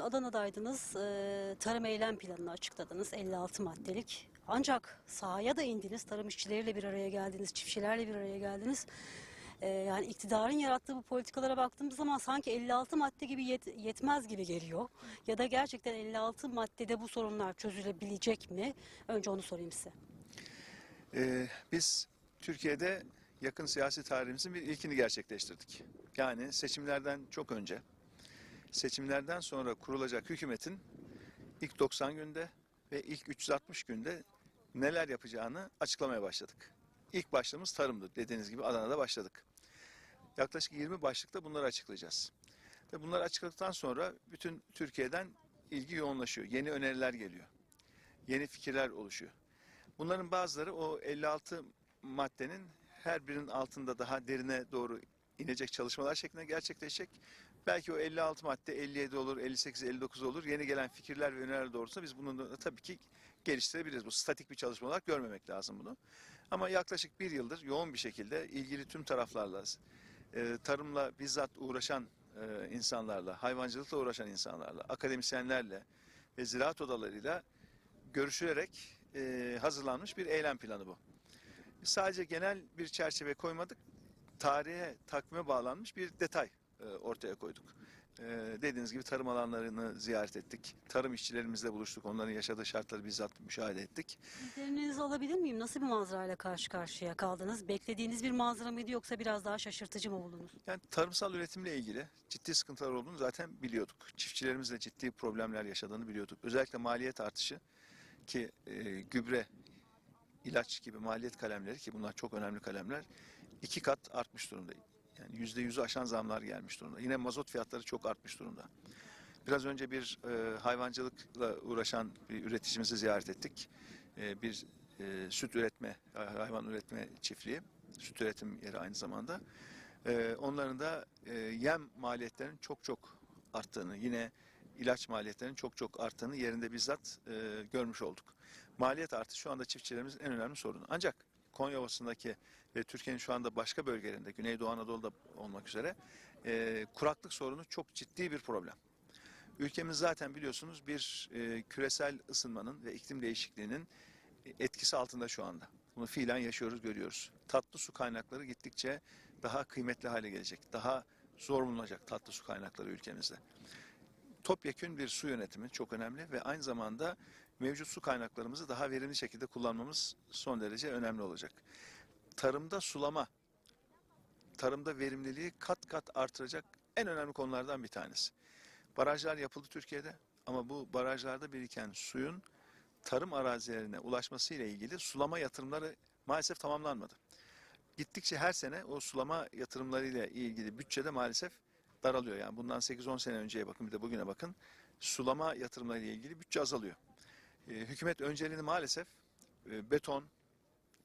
Adana'daydınız, e, tarım eylem planını açıkladınız 56 maddelik. Ancak sahaya da indiniz, tarım işçileriyle bir araya geldiniz, çiftçilerle bir araya geldiniz. E, yani iktidarın yarattığı bu politikalara baktığımız zaman sanki 56 madde gibi yet- yetmez gibi geliyor. Ya da gerçekten 56 maddede bu sorunlar çözülebilecek mi? Önce onu sorayım size. Ee, biz Türkiye'de yakın siyasi tarihimizin bir ilkini gerçekleştirdik. Yani seçimlerden çok önce, seçimlerden sonra kurulacak hükümetin ilk 90 günde ve ilk 360 günde neler yapacağını açıklamaya başladık. İlk başlığımız tarımdı. Dediğiniz gibi Adana'da başladık. Yaklaşık 20 başlıkta bunları açıklayacağız. Ve bunları açıkladıktan sonra bütün Türkiye'den ilgi yoğunlaşıyor. Yeni öneriler geliyor. Yeni fikirler oluşuyor. Bunların bazıları o 56 maddenin her birinin altında daha derine doğru inecek çalışmalar şeklinde gerçekleşecek. Belki o 56 madde 57 olur, 58, 59 olur. Yeni gelen fikirler ve öneriler doğrultusunda biz bunu da tabii ki geliştirebiliriz. Bu statik bir çalışma olarak görmemek lazım bunu. Ama yaklaşık bir yıldır yoğun bir şekilde ilgili tüm taraflarla, e, tarımla bizzat uğraşan e, insanlarla, hayvancılıkla uğraşan insanlarla, akademisyenlerle ve ziraat odalarıyla görüşülerek e, hazırlanmış bir eylem planı bu. Sadece genel bir çerçeve koymadık, tarihe, takvime bağlanmış bir detay ortaya koyduk. E, dediğiniz gibi tarım alanlarını ziyaret ettik, tarım işçilerimizle buluştuk, onların yaşadığı şartları bizzat müşahede ettik. Sizlerinizi alabilir miyim? Nasıl bir manzarayla karşı karşıya kaldınız? Beklediğiniz bir manzara mıydı yoksa biraz daha şaşırtıcı mı buldunuz? Yani tarımsal üretimle ilgili ciddi sıkıntılar olduğunu zaten biliyorduk. Çiftçilerimizle ciddi problemler yaşadığını biliyorduk. Özellikle maliyet artışı ki e, gübre, ilaç gibi maliyet kalemleri ki bunlar çok önemli kalemler iki kat artmış durumda. Yani yüzde yüzü aşan zamlar gelmiş durumda. Yine mazot fiyatları çok artmış durumda. Biraz önce bir e, hayvancılıkla uğraşan bir üreticimizi ziyaret ettik. E, bir e, süt üretme, hayvan üretme çiftliği, süt üretim yeri aynı zamanda. E, onların da e, yem maliyetlerinin çok çok arttığını, yine ilaç maliyetlerinin çok çok arttığını yerinde bizzat e, görmüş olduk. Maliyet artışı şu anda çiftçilerimizin en önemli sorunu. Ancak Konya Ovası'ndaki ve Türkiye'nin şu anda başka bölgelerinde, Güneydoğu Anadolu'da olmak üzere e, kuraklık sorunu çok ciddi bir problem. Ülkemiz zaten biliyorsunuz bir e, küresel ısınmanın ve iklim değişikliğinin etkisi altında şu anda. Bunu fiilen yaşıyoruz, görüyoruz. Tatlı su kaynakları gittikçe daha kıymetli hale gelecek. Daha zor bulunacak tatlı su kaynakları ülkemizde. Topyekün bir su yönetimi çok önemli ve aynı zamanda mevcut su kaynaklarımızı daha verimli şekilde kullanmamız son derece önemli olacak. Tarımda sulama, tarımda verimliliği kat kat artıracak en önemli konulardan bir tanesi. Barajlar yapıldı Türkiye'de ama bu barajlarda biriken suyun tarım arazilerine ulaşması ile ilgili sulama yatırımları maalesef tamamlanmadı. Gittikçe her sene o sulama yatırımlarıyla ilgili bütçede maalesef daralıyor. Yani bundan 8-10 sene önceye bakın bir de bugüne bakın sulama yatırımlarıyla ilgili bütçe azalıyor. Ee, hükümet önceliğini maalesef e, beton,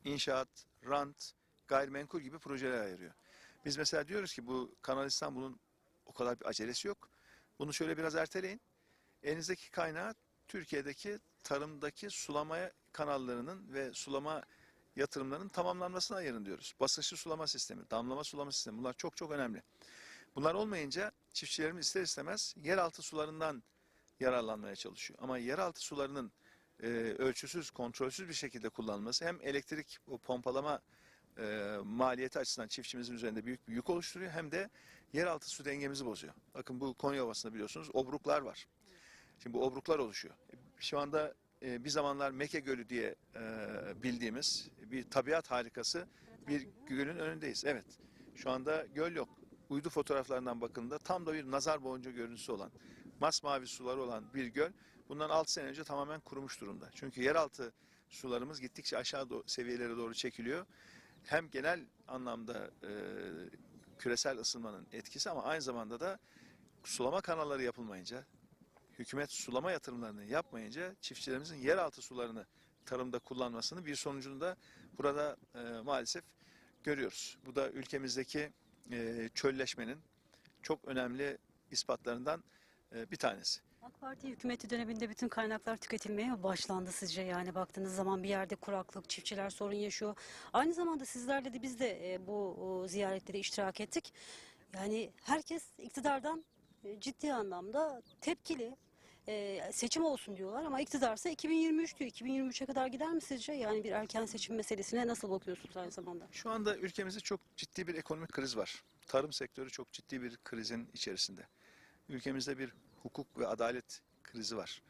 inşaat, rant, gayrimenkul gibi projelere ayırıyor. Biz mesela diyoruz ki bu Kanal İstanbul'un o kadar bir acelesi yok. Bunu şöyle biraz erteleyin. Elinizdeki kaynağı Türkiye'deki tarımdaki sulama kanallarının ve sulama yatırımlarının tamamlanmasına ayırın diyoruz. Basınçlı sulama sistemi, damlama sulama sistemi bunlar çok çok önemli. Bunlar olmayınca çiftçilerimiz ister istemez yeraltı sularından yararlanmaya çalışıyor. Ama yeraltı sularının e, ölçüsüz, kontrolsüz bir şekilde kullanılması hem elektrik pompalama e, maliyeti açısından çiftçimizin üzerinde büyük bir yük oluşturuyor hem de yeraltı su dengemizi bozuyor. Bakın bu Konya Ovası'nda biliyorsunuz obruklar var. Şimdi bu obruklar oluşuyor. Şu anda e, bir zamanlar Meke Gölü diye e, bildiğimiz bir tabiat harikası bir gölün önündeyiz. Evet. Şu anda göl yok. Uydu fotoğraflarından bakıldığında tam da bir nazar boncuğu görüntüsü olan, masmavi suları olan bir göl bundan 6 sene önce tamamen kurumuş durumda. Çünkü yeraltı sularımız gittikçe aşağı do- seviyelere doğru çekiliyor. Hem genel anlamda e, küresel ısınmanın etkisi ama aynı zamanda da sulama kanalları yapılmayınca, hükümet sulama yatırımlarını yapmayınca çiftçilerimizin yeraltı sularını tarımda kullanmasını bir sonucunu da burada e, maalesef görüyoruz. Bu da ülkemizdeki e, çölleşmenin çok önemli ispatlarından e, bir tanesi. AK Parti hükümeti döneminde bütün kaynaklar tüketilmeye başlandı sizce? Yani baktığınız zaman bir yerde kuraklık, çiftçiler sorun yaşıyor. Aynı zamanda sizlerle de biz de e, bu ziyaretlere iştirak ettik. Yani herkes iktidardan e, ciddi anlamda tepkili. E, seçim olsun diyorlar ama iktidarsa 2023 diyor. 2023'e kadar gider mi sizce? Yani bir erken seçim meselesine nasıl bakıyorsunuz aynı zamanda? Şu anda ülkemizde çok ciddi bir ekonomik kriz var. Tarım sektörü çok ciddi bir krizin içerisinde. Ülkemizde bir hukuk ve adalet krizi var.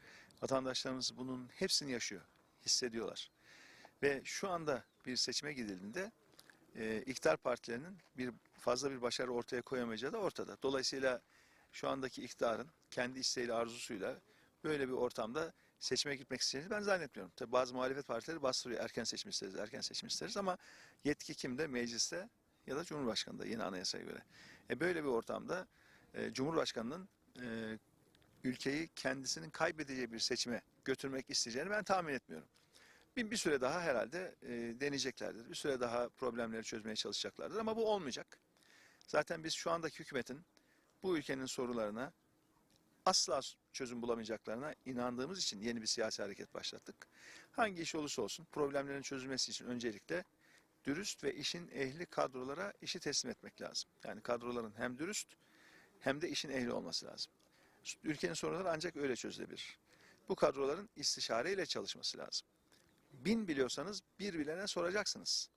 Vatandaşlarımız bunun hepsini yaşıyor, hissediyorlar. Ve şu anda bir seçime gidildiğinde e, iktidar partilerinin bir fazla bir başarı ortaya koyamayacağı da ortada. Dolayısıyla şu andaki iktidarın kendi isteğiyle, arzusuyla böyle bir ortamda seçime gitmek isteyeceğini ben zannetmiyorum. Tabii bazı muhalefet partileri bastırıyor. Erken seçim isteriz, erken seçim isteriz ama yetki kimde? Mecliste ya da Cumhurbaşkanı'nda yeni anayasaya göre. E böyle bir ortamda e, Cumhurbaşkanı'nın e, ülkeyi kendisinin kaybedeceği bir seçime götürmek isteyeceğini ben tahmin etmiyorum. Bir, bir süre daha herhalde e, deneyeceklerdir. Bir süre daha problemleri çözmeye çalışacaklardır ama bu olmayacak. Zaten biz şu andaki hükümetin bu ülkenin sorularına asla çözüm bulamayacaklarına inandığımız için yeni bir siyasi hareket başlattık. Hangi iş olursa olsun problemlerin çözülmesi için öncelikle dürüst ve işin ehli kadrolara işi teslim etmek lazım. Yani kadroların hem dürüst hem de işin ehli olması lazım. Ülkenin sorunları ancak öyle çözülebilir. Bu kadroların istişareyle çalışması lazım. Bin biliyorsanız bir bilene soracaksınız.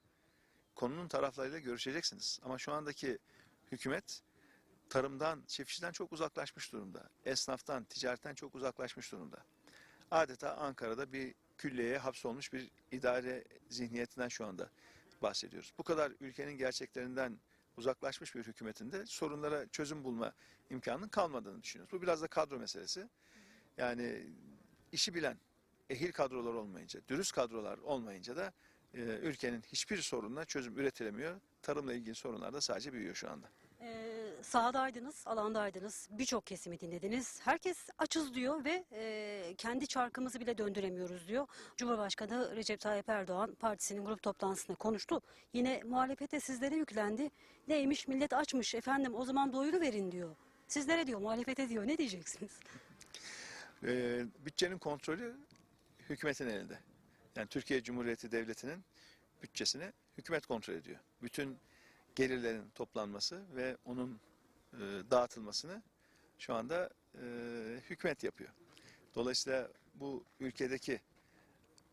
Konunun taraflarıyla görüşeceksiniz. Ama şu andaki hükümet tarımdan, çiftçiden çok uzaklaşmış durumda. Esnaftan, ticaretten çok uzaklaşmış durumda. Adeta Ankara'da bir külliyeye hapsolmuş bir idare zihniyetinden şu anda bahsediyoruz. Bu kadar ülkenin gerçeklerinden uzaklaşmış bir hükümetin de sorunlara çözüm bulma imkanının kalmadığını düşünüyoruz. Bu biraz da kadro meselesi. Yani işi bilen, ehil kadrolar olmayınca, dürüst kadrolar olmayınca da e, ülkenin hiçbir sorununa çözüm üretilemiyor. Tarımla ilgili sorunlar da sadece büyüyor şu anda. Sahadaydınız, alandaydınız, birçok kesimi dinlediniz. Herkes açız diyor ve e, kendi çarkımızı bile döndüremiyoruz diyor. Cumhurbaşkanı Recep Tayyip Erdoğan partisinin grup toplantısında konuştu. Yine muhalefete sizlere yüklendi. Neymiş millet açmış efendim o zaman doyuru verin diyor. Sizlere diyor muhalefete diyor ne diyeceksiniz? E, bütçenin kontrolü hükümetin elinde. Yani Türkiye Cumhuriyeti Devleti'nin bütçesini hükümet kontrol ediyor. Bütün gelirlerin toplanması ve onun e, dağıtılmasını şu anda e, hükümet yapıyor. Dolayısıyla bu ülkedeki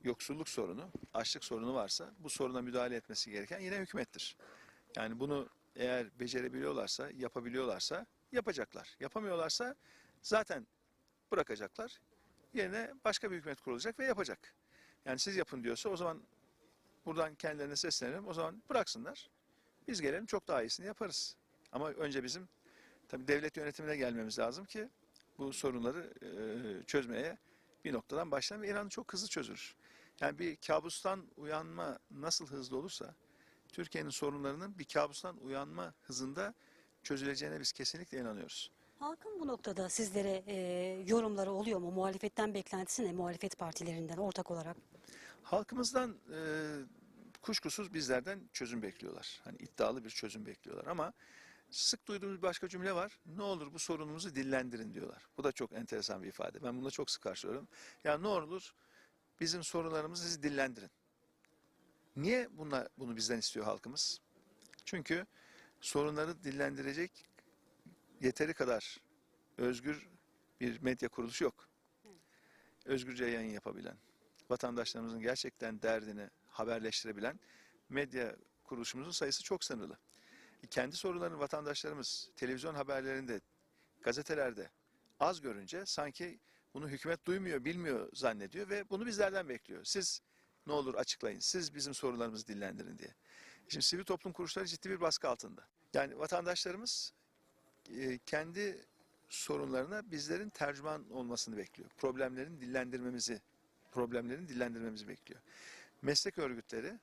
yoksulluk sorunu, açlık sorunu varsa bu soruna müdahale etmesi gereken yine hükümettir. Yani bunu eğer becerebiliyorlarsa, yapabiliyorlarsa yapacaklar. Yapamıyorlarsa zaten bırakacaklar. Yerine başka bir hükümet kurulacak ve yapacak. Yani siz yapın diyorsa o zaman buradan kendilerine seslenelim. O zaman bıraksınlar. Biz gelelim çok daha iyisini yaparız. Ama önce bizim tabii devlet yönetimine gelmemiz lazım ki bu sorunları e, çözmeye bir noktadan başlayalım. İnanın çok hızlı çözülür. Yani bir kabustan uyanma nasıl hızlı olursa Türkiye'nin sorunlarının bir kabustan uyanma hızında çözüleceğine biz kesinlikle inanıyoruz. Halkın bu noktada sizlere e, yorumları oluyor mu? Muhalefetten beklentisi ne? Muhalefet partilerinden ortak olarak. Halkımızdan e, kuşkusuz bizlerden çözüm bekliyorlar. Hani iddialı bir çözüm bekliyorlar ama sık duyduğumuz başka cümle var. Ne olur bu sorunumuzu dillendirin diyorlar. Bu da çok enteresan bir ifade. Ben buna çok sık karşılıyorum. Ya ne olur bizim sorunlarımızı siz dillendirin. Niye bunlar, bunu bizden istiyor halkımız? Çünkü sorunları dillendirecek yeteri kadar özgür bir medya kuruluşu yok. Özgürce yayın yapabilen, vatandaşlarımızın gerçekten derdini haberleştirebilen medya kuruluşumuzun sayısı çok sınırlı. Kendi sorunlarını vatandaşlarımız televizyon haberlerinde, gazetelerde az görünce sanki bunu hükümet duymuyor, bilmiyor zannediyor ve bunu bizlerden bekliyor. Siz ne olur açıklayın, siz bizim sorunlarımızı dillendirin diye. Şimdi sivil toplum kuruluşları ciddi bir baskı altında. Yani vatandaşlarımız e, kendi sorunlarına bizlerin tercüman olmasını bekliyor. Problemlerin dillendirmemizi, problemlerin dillendirmemizi bekliyor. Meslek örgütleri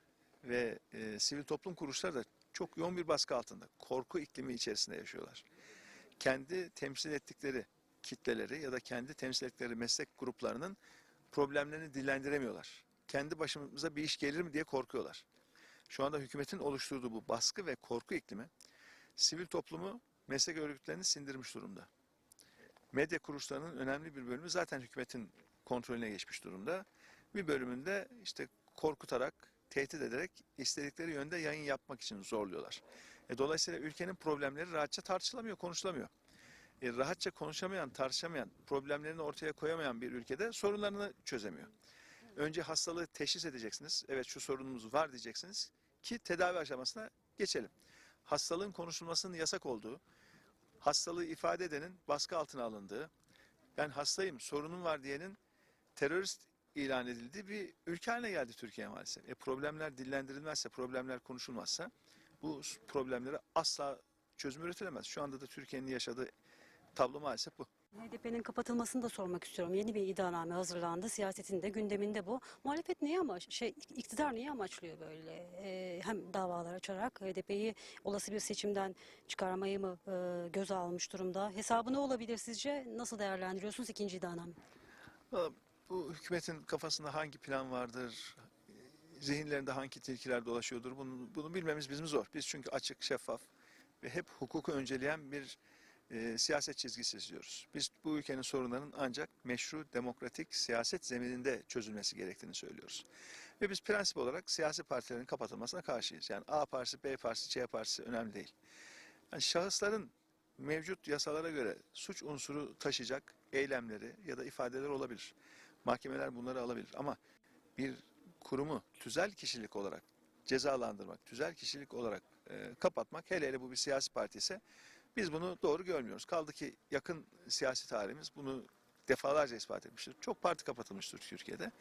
ve e, sivil toplum kuruluşları da çok yoğun bir baskı altında. Korku iklimi içerisinde yaşıyorlar. Kendi temsil ettikleri kitleleri ya da kendi temsil ettikleri meslek gruplarının problemlerini dillendiremiyorlar. Kendi başımıza bir iş gelir mi diye korkuyorlar. Şu anda hükümetin oluşturduğu bu baskı ve korku iklimi sivil toplumu meslek örgütlerini sindirmiş durumda. Medya kuruluşlarının önemli bir bölümü zaten hükümetin kontrolüne geçmiş durumda. Bir bölümünde işte korkutarak, tehdit ederek istedikleri yönde yayın yapmak için zorluyorlar. E, dolayısıyla ülkenin problemleri rahatça tartışılamıyor, konuşulamıyor. e, rahatça konuşamayan, tartışamayan, problemlerini ortaya koyamayan bir ülkede sorunlarını çözemiyor. Önce hastalığı teşhis edeceksiniz. Evet şu sorunumuz var diyeceksiniz ki tedavi aşamasına geçelim. Hastalığın konuşulmasının yasak olduğu, hastalığı ifade edenin baskı altına alındığı, ben hastayım, sorunum var diyenin terörist ilan edildiği bir ülke haline geldi Türkiye maalesef. E, problemler dillendirilmezse, problemler konuşulmazsa bu problemlere asla çözüm üretilemez. Şu anda da Türkiye'nin yaşadığı tablo maalesef bu. HDP'nin kapatılmasını da sormak istiyorum. Yeni bir iddianame hazırlandı. Siyasetin de gündeminde bu. Muhalefet neyi amaç, şey, iktidar neyi amaçlıyor böyle? Ee, hem davalar açarak HDP'yi olası bir seçimden çıkarmayı mı e, göze almış durumda? Hesabı ne olabilir sizce? Nasıl değerlendiriyorsunuz ikinci iddianame? Bu hükümetin kafasında hangi plan vardır, zihinlerinde hangi tilkiler dolaşıyordur bunu, bunu bilmemiz bizim zor. Biz çünkü açık, şeffaf ve hep hukuku önceleyen bir e, siyaset çizgisi izliyoruz. Biz bu ülkenin sorunlarının ancak meşru, demokratik siyaset zemininde çözülmesi gerektiğini söylüyoruz. Ve biz prensip olarak siyasi partilerin kapatılmasına karşıyız. Yani A partisi, B partisi, C partisi önemli değil. Yani şahısların mevcut yasalara göre suç unsuru taşıyacak eylemleri ya da ifadeler olabilir. Mahkemeler bunları alabilir ama bir kurumu tüzel kişilik olarak cezalandırmak, tüzel kişilik olarak e, kapatmak hele hele bu bir siyasi parti ise biz bunu doğru görmüyoruz. Kaldı ki yakın siyasi tarihimiz bunu defalarca ispat etmiştir. Çok parti kapatılmıştır Türkiye'de.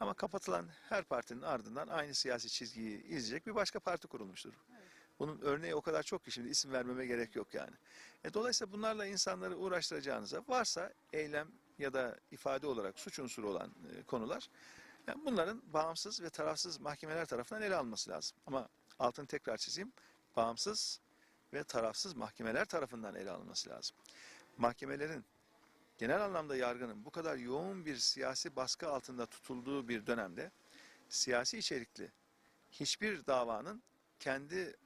Ama kapatılan her partinin ardından aynı siyasi çizgiyi izleyecek bir başka parti kurulmuştur. Bunun örneği o kadar çok ki şimdi isim vermeme gerek yok yani. E, dolayısıyla bunlarla insanları uğraştıracağınıza varsa eylem ya da ifade olarak suç unsuru olan e, konular yani bunların bağımsız ve tarafsız mahkemeler tarafından ele alınması lazım. Ama altını tekrar çizeyim. Bağımsız ve tarafsız mahkemeler tarafından ele alınması lazım. Mahkemelerin genel anlamda yargının bu kadar yoğun bir siyasi baskı altında tutulduğu bir dönemde siyasi içerikli hiçbir davanın kendi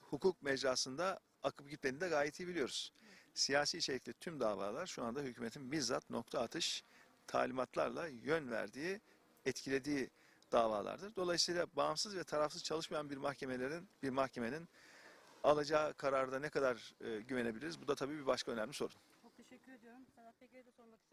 hukuk mecrasında akıp gitmediğini de gayet iyi biliyoruz. Siyasi içerikli tüm davalar şu anda hükümetin bizzat nokta atış talimatlarla yön verdiği, etkilediği davalardır. Dolayısıyla bağımsız ve tarafsız çalışmayan bir mahkemelerin bir mahkemenin alacağı kararda ne kadar e, güvenebiliriz? Bu da tabii bir başka önemli sorun. Çok teşekkür ediyorum. Sedat Peker'e de sormak